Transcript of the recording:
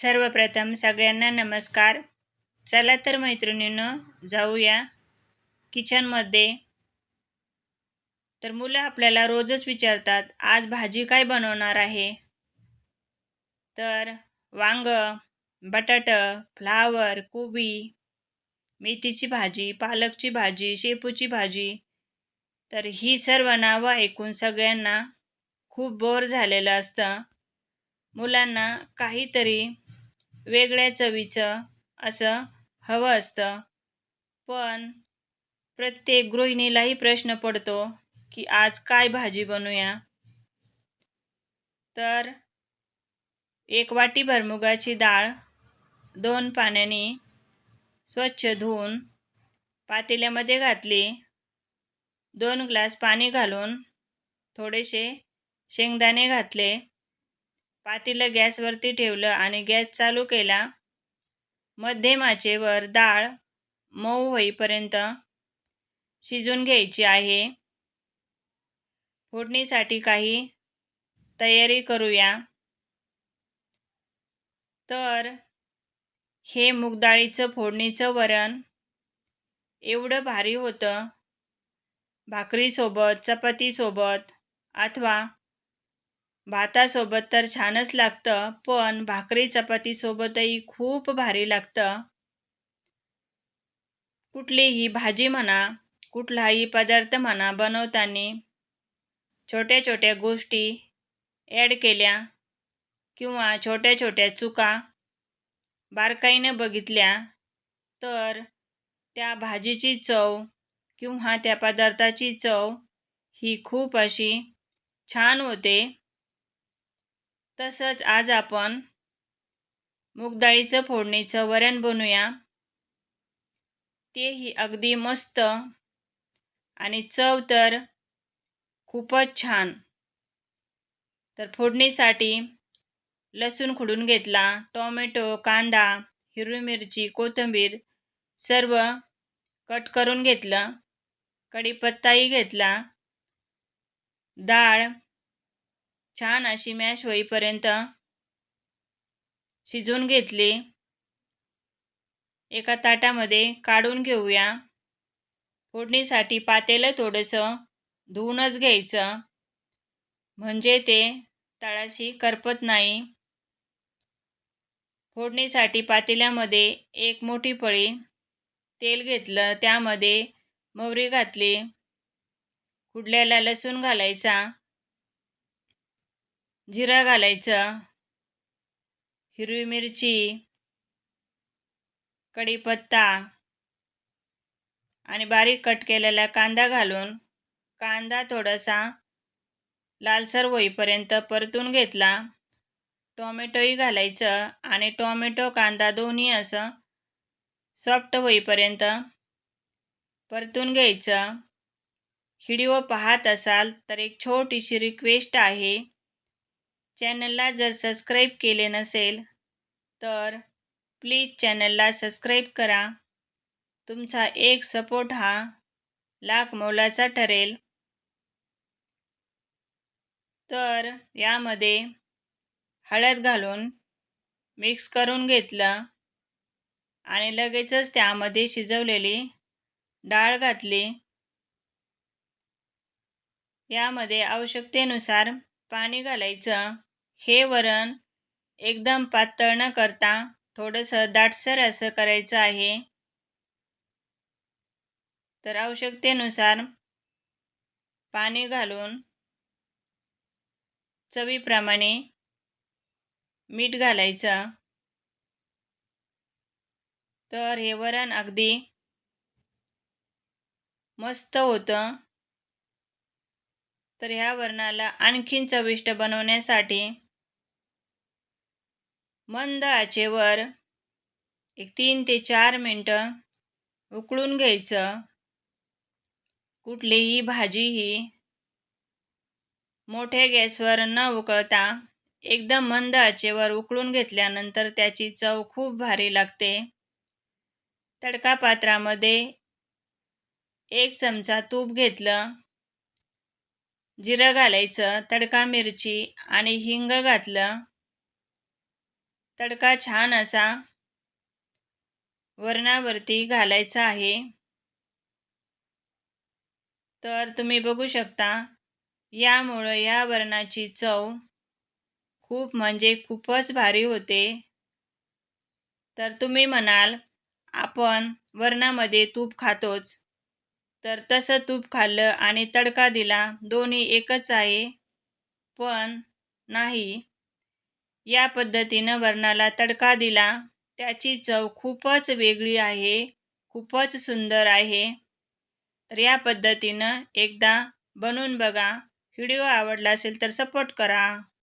सर्वप्रथम सगळ्यांना नमस्कार. चला तर मैत्रिणीनं जाऊया किचनमध्ये. तर मुलं आपल्याला रोजच विचारतात आज भाजी काय बनवणार आहे? तर वांग बटाटं फ्लावर कोबी मेथीची भाजी पालकची भाजी शेपूची भाजी. तर ही सर्व नावं ऐकून सगळ्यांना खूप बोर झालेलं असतं. मुलांना काहीतरी वेगळ्या चवीचं असं हवं असतं. पण प्रत्येक गृहिणीलाही प्रश्न पडतो की आज काय भाजी बनवूया तर एक वाटी भरमुगाची डाळ दोन पाण्याने स्वच्छ धुवून पातेल्यामध्ये घातली. दोन ग्लास पाणी घालून थोडेसे शेंगदाणे घातले. पातेलं गॅसवरती ठेवलं आणि गॅस चालू केला. मध्यम आचेवर डाळ मऊ होईपर्यंत शिजून घ्यायची आहे. फोडणीसाठी काही तयारी करूया. तर हे मुगडाळीचं फोडणीचं वरण एवढं भारी होतं. भाकरीसोबत चपातीसोबत अथवा भातासोबत तर छानच लागतं पण भाकरी चपातीसोबतही खूप भारी लागतं. कुठलीही भाजी म्हणा कुठलाही पदार्थ म्हणा बनवताना छोट्या छोट्या गोष्टी ॲड केल्या किंवा छोट्या छोट्या चुका बारकाईनं बघितल्या तर त्या भाजीची चव किंवा त्या पदार्थाची चव ही खूप अशी छान होते. तसंच आज आपण मुगडाळीचं फोडणीचं वरण बनवूया. तेही अगदी मस्त आणि चव तर खूपच छान. तर फोडणीसाठी लसूण खुडून घेतला टोमॅटो कांदा हिरवी मिरची कोथिंबीर सर्व कट करून घेतलं. कढीपत्ताही घेतला. डाळ छान अशी मॅश होईपर्यंत शिजून घेतली. एका ताटामध्ये काढून घेऊया. फोडणीसाठी पातेलं थोडंसं धुवूनच घ्यायचं. म्हणजे ते तळाशी करपत नाही. फोडणीसाठी पातेल्यामध्ये एक मोठी पळी तेल घेतलं त्यामध्ये मोहरी घातली. कुडल्याला लसूण घालायचा जिरा घालायचं. हिरवी मिरची. कढीपत्ता. आणि बारीक कट केलेला कांदा घालून कांदा थोडासा लालसर होईपर्यंत परतून घेतला. टोमॅटोही घालायचं आणि टोमॅटो कांदा दोन्ही असं सॉफ्ट होईपर्यंत परतून घ्यायचं. व्हिडिओ पाहत असाल तर एक छोटीशी रिक्वेस्ट आहे. चॅनलला जर सबस्क्राईब केले नसेल तर प्लीज चॅनलला सबस्क्राईब करा. तुमचा एक सपोर्ट हा लाख मोलाचा ठरेल. तर यामध्ये हळद घालून मिक्स करून घेतलं आणि लगेचच त्यामध्ये शिजवलेली डाळ घातली. यामध्ये आवश्यकतेनुसार पाणी घालायचं. हे वरण एकदम पातळ न करता थोडंसं दाटसर असं करायचं आहे. तर आवश्यकतेनुसार पाणी घालून चवीप्रमाणे मीठ घालायचं. तर हे वरण अगदी मस्त होतं. तर ह्या वरणाला आणखीन चविष्ट बनवण्यासाठी मंद आचेवर एक तीन ते चार मिनटं उकळून घ्यायचं. कुठलीही भाजी ही मोठ्या गॅसवर न उकळता एकदम मंद आचेवर उकळून घेतल्यानंतर त्याची चव खूप भारी लागते. तडका पात्रामध्ये एक चमचा तूप घेतलं. जिरं घालायचं तडका मिरची आणि हिंग घातलं. तडका छान असा वरणावरती घालायचा आहे. तर तुम्ही बघू शकता यामुळं या वरणाची चव खूप म्हणजे खूपच भारी होते. तर तुम्ही म्हणाल आपण वरणामध्ये तूप खातोच. तर तसं तूप खाल्लं आणि तडका दिला दोन्ही एकच आहे. पण नाही या पद्धतीनं वरणाला तडका दिला. त्याची चव खूपच वेगळी आहे खूपच सुंदर आहे. तर या पद्धतीनं एकदा बनवून बघा. व्हिडिओ आवडला असेल तर सपोर्ट करा.